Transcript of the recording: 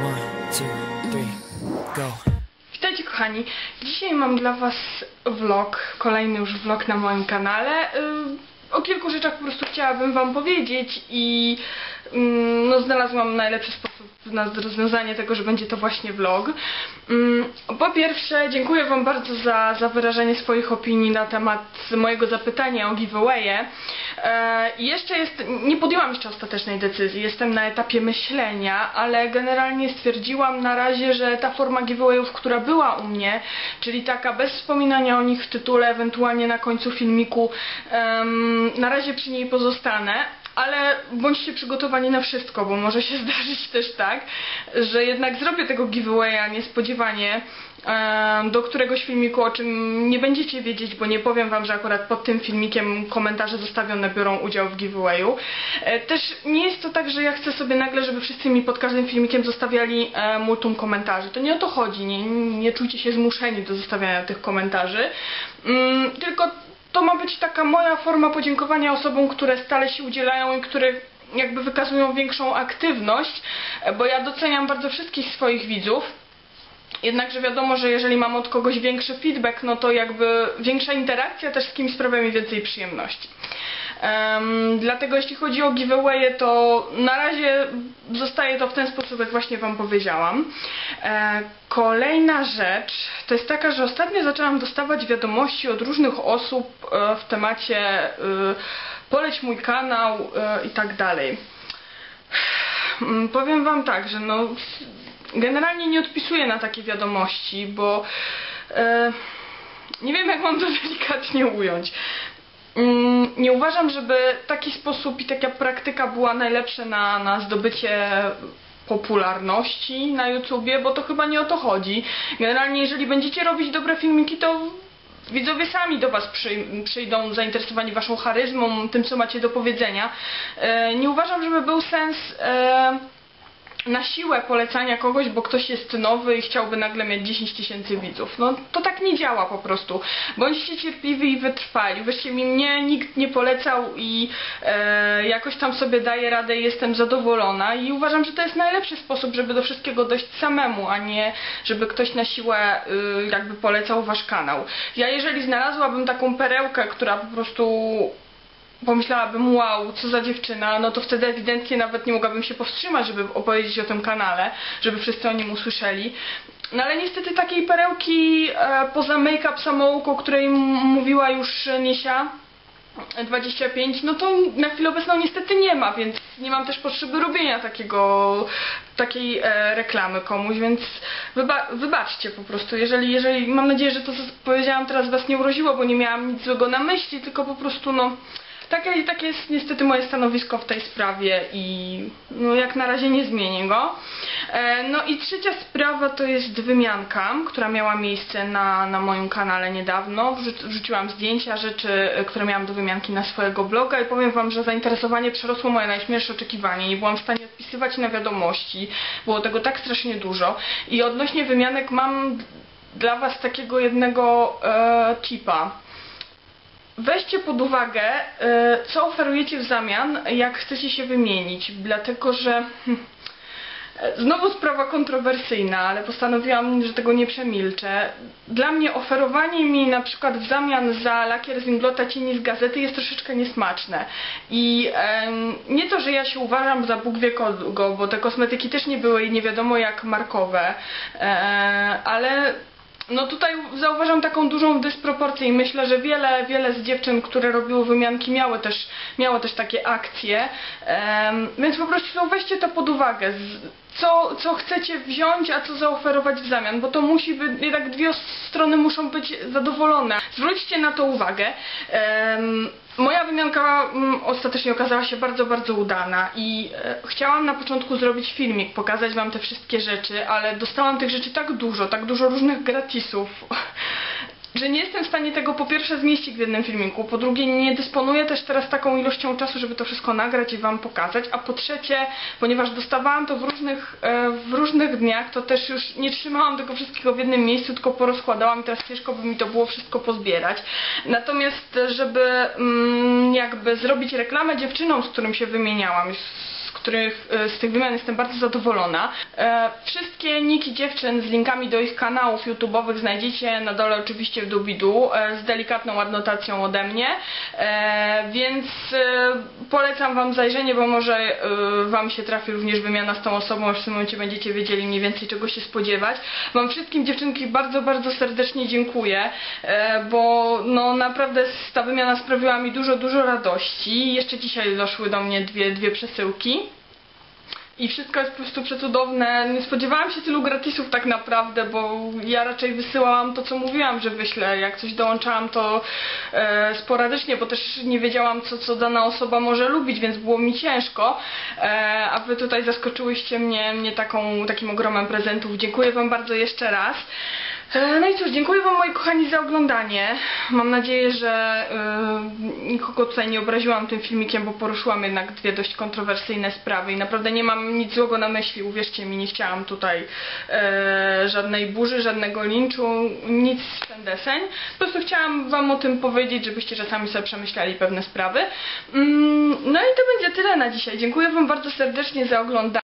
One, two, three, go. Witajcie kochani. Dzisiaj mam dla Was vlog, kolejny już vlog na moim kanale. Y, O kilku rzeczach po prostu chciałabym Wam powiedzieć i mm, no, znalazłam najlepszy sposób na rozwiązanie tego, że będzie to właśnie vlog. Mm, Po pierwsze, dziękuję Wam bardzo za, za wyrażenie swoich opinii na temat mojego zapytania o giveawaye. E, jeszcze jest, nie podjęłam jeszcze ostatecznej decyzji, jestem na etapie myślenia, ale generalnie stwierdziłam na razie, że ta forma giveawayów, która była u mnie, czyli taka bez wspominania o nich w tytule, ewentualnie na końcu filmiku, na razie przy niej pozostanę, ale bądźcie przygotowani na wszystko, bo może się zdarzyć też tak, że jednak zrobię tego giveawaya niespodziewanie do któregoś filmiku, o czym nie będziecie wiedzieć, bo nie powiem Wam, że akurat pod tym filmikiem komentarze zostawione biorą udział w giveawayu. E, Też nie jest to tak, że ja chcę sobie nagle, żeby wszyscy mi pod każdym filmikiem zostawiali e, multum komentarzy. To nie o to chodzi, nie, nie czujcie się zmuszeni do zostawiania tych komentarzy. Mm, tylko to ma być taka moja forma podziękowania osobom, które stale się udzielają i które jakby wykazują większą aktywność, bo ja doceniam bardzo wszystkich swoich widzów. Jednakże wiadomo, że jeżeli mam od kogoś większy feedback, no to jakby większa interakcja też z kimś sprawia mi więcej przyjemności. Em, dlatego jeśli chodzi o giveawaye, to na razie zostaje to w ten sposób, jak właśnie Wam powiedziałam. E, kolejna rzecz to jest taka, że ostatnio zaczęłam dostawać wiadomości od różnych osób e, w temacie e, poleć mój kanał e, i tak dalej. Mm, Powiem Wam tak, że no generalnie nie odpisuję na takie wiadomości, bo e, nie wiem jak mam to delikatnie ująć. Mm, Nie uważam, żeby taki sposób i taka praktyka była najlepsza na, na zdobycie popularności na YouTubie, bo to chyba nie o to chodzi. Generalnie jeżeli będziecie robić dobre filmiki, to widzowie sami do Was przy, przyjdą zainteresowani Waszą charyzmą, tym co macie do powiedzenia. E, nie uważam, żeby był sens e, na siłę polecania kogoś, bo ktoś jest nowy i chciałby nagle mieć 10 tysięcy widzów. No to tak nie działa po prostu. Bądźcie cierpliwi i wytrwali. Wreszcie mi mnie nikt nie polecał i e, jakoś tam sobie daję radę i jestem zadowolona i uważam, że to jest najlepszy sposób, żeby do wszystkiego dojść samemu, a nie żeby ktoś na siłę y, jakby polecał wasz kanał. Ja jeżeli znalazłabym taką perełkę, która po prostu pomyślałabym, wow, co za dziewczyna, no to wtedy ewidentnie nawet nie mogłabym się powstrzymać, żeby opowiedzieć o tym kanale, żeby wszyscy o nim usłyszeli. No ale niestety takiej perełki e, poza make-up samouku, o której mówiła już Niesia, 25, no to na chwilę obecną niestety nie ma, więc nie mam też potrzeby robienia takiego, takiej e, reklamy komuś, więc wyba wybaczcie po prostu, jeżeli, jeżeli, mam nadzieję, że to co powiedziałam teraz was nie uraziło, bo nie miałam nic złego na myśli, tylko po prostu no takie, takie jest niestety moje stanowisko w tej sprawie i no jak na razie nie zmienię go. E, no i trzecia sprawa to jest wymianka, która miała miejsce na, na moim kanale niedawno. Wrzu- Wrzuciłam zdjęcia rzeczy, e, które miałam do wymianki na swojego bloga i powiem Wam, że zainteresowanie przerosło moje najśmielsze oczekiwanie. Nie byłam w stanie odpisywać na wiadomości. Było tego tak strasznie dużo. I odnośnie wymianek mam dla Was takiego jednego e, tipa weźcie pod uwagę, e, co oferujecie w zamian, jak chcecie się wymienić, dlatego że hm, e, znowu sprawa kontrowersyjna, ale postanowiłam, że tego nie przemilczę. Dla mnie oferowanie mi na przykład w zamian za lakier z Inglota cieni z gazety jest troszeczkę niesmaczne. I nie to, że ja się uważam za Bóg wie kogo, bo te kosmetyki też nie były nie wiadomo jak markowe, e, ale no tutaj zauważam taką dużą dysproporcję i myślę, że wiele, wiele z dziewczyn, które robiły wymianki miały też, miało też takie akcje, Em, więc po prostu weźcie to pod uwagę, z, co, co chcecie wziąć, a co zaoferować w zamian, bo to musi być, jednak dwie strony muszą być zadowolone. Zwróćcie na to uwagę. Em, Moja wymianka mm, ostatecznie okazała się bardzo, bardzo udana i e, chciałam na początku zrobić filmik, pokazać Wam te wszystkie rzeczy, ale dostałam tych rzeczy tak dużo, tak dużo różnych gratisów, że nie jestem w stanie tego po pierwsze zmieścić w jednym filmiku, po drugie nie dysponuję też teraz taką ilością czasu, żeby to wszystko nagrać i Wam pokazać, a po trzecie, ponieważ dostawałam to w różnych, e, w różnych dniach, to też już nie trzymałam tego wszystkiego w jednym miejscu, tylko porozkładałam i teraz ciężko by mi to było wszystko pozbierać. Natomiast, żeby mm, jakby zrobić reklamę dziewczynom, z którym się wymieniałam, których e, z tych wymian jestem bardzo zadowolona. E, Wszystkie niki dziewczyn z linkami do ich kanałów YouTube'owych znajdziecie na dole oczywiście w dubidu e, z delikatną adnotacją ode mnie, więc polecam Wam zajrzenie, bo może Wam się trafi również wymiana z tą osobą, aż w tym momencie będziecie wiedzieli mniej więcej czego się spodziewać. Wam wszystkim dziewczynki bardzo, bardzo serdecznie dziękuję, bo no naprawdę ta wymiana sprawiła mi dużo, dużo radości. Jeszcze dzisiaj doszły do mnie dwie, dwie przesyłki. I wszystko jest po prostu przecudowne. Nie spodziewałam się tylu gratisów tak naprawdę, bo ja raczej wysyłałam to, co mówiłam, że wyślę. Jak coś dołączałam, to e, sporadycznie, bo też nie wiedziałam, co, co dana osoba może lubić, więc było mi ciężko. E, a wy tutaj zaskoczyłyście mnie, mnie taką, takim ogromem prezentów. Dziękuję wam bardzo jeszcze raz. E, No i cóż, dziękuję Wam moi kochani za oglądanie. Mam nadzieję, że y, nikogo tutaj nie obraziłam tym filmikiem, bo poruszyłam jednak dwie dość kontrowersyjne sprawy i naprawdę nie mam nic złego na myśli, uwierzcie mi, nie chciałam tutaj e, żadnej burzy, żadnego linczu, nic w ten deseń. Po prostu chciałam Wam o tym powiedzieć, żebyście czasami sobie przemyśleli pewne sprawy. Mm, no i to będzie tyle na dzisiaj. Dziękuję Wam bardzo serdecznie za oglądanie.